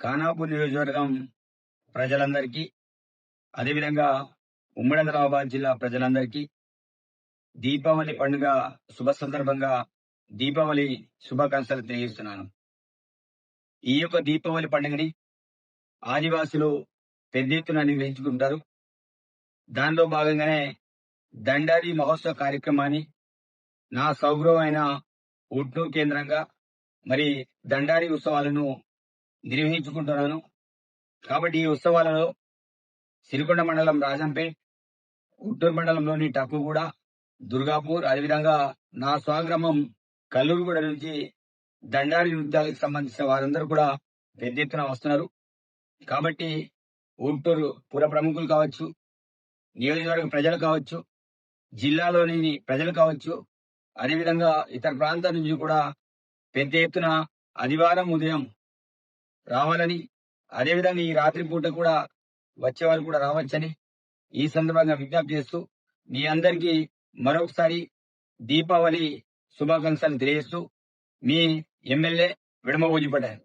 ఖానాపూర్ నియోజకవర్గం ప్రజలందరికీ అదేవిధంగా ఉమ్మడి ఆదిలాబాద్ జిల్లా ప్రజలందరికీ దీపావళి పండుగ శుభ సందర్భంగా దీపావళి శుభాకాంక్షలు తెలియజేస్తున్నాను. ఈ యొక్క దీపావళి పండుగని ఆదివాసులు పెద్ద ఎత్తున నిర్వహించుకుంటారు. దానిలో భాగంగానే దండారి మహోత్సవ కార్యక్రమాన్ని నా సౌగృహమైన ఉట్నూరు కేంద్రంగా మరి దండారి ఉత్సవాలను నిర్వహించుకుంటున్నాను. కాబట్టి ఈ ఉత్సవాలలో సిరికొండ మండలం రాజంపేట్ ఉట్టూరు మండలంలోని టక్కుగూడ దుర్గాపూర్ అదేవిధంగా నా స్వగ్రామం కల్లూరుగూడ నుంచి దండారి నృత్యాలకు సంబంధించిన వారందరూ కూడా పెద్ద ఎత్తున వస్తున్నారు. కాబట్టి గుంటూరు పుర ప్రముఖులు కావచ్చు నియోజకవర్గ ప్రజలు కావచ్చు జిల్లాలోని ప్రజలు కావచ్చు అదేవిధంగా ఇతర ప్రాంతాల నుంచి కూడా పెద్ద ఎత్తున ఆదివారం ఉదయం రావాలని. అదేవిధంగా ఈ రాత్రి పూట కూడా వచ్చేవారు కూడా రావచ్చని ఈ సందర్భంగా విజ్ఞప్తి చేస్తూ మీ అందరికీ మరొకసారి దీపావళి శుభాకాంక్షలు తెలియజేస్తూ మీ ఎమ్మెల్యే విడమబోజి పడ్డారు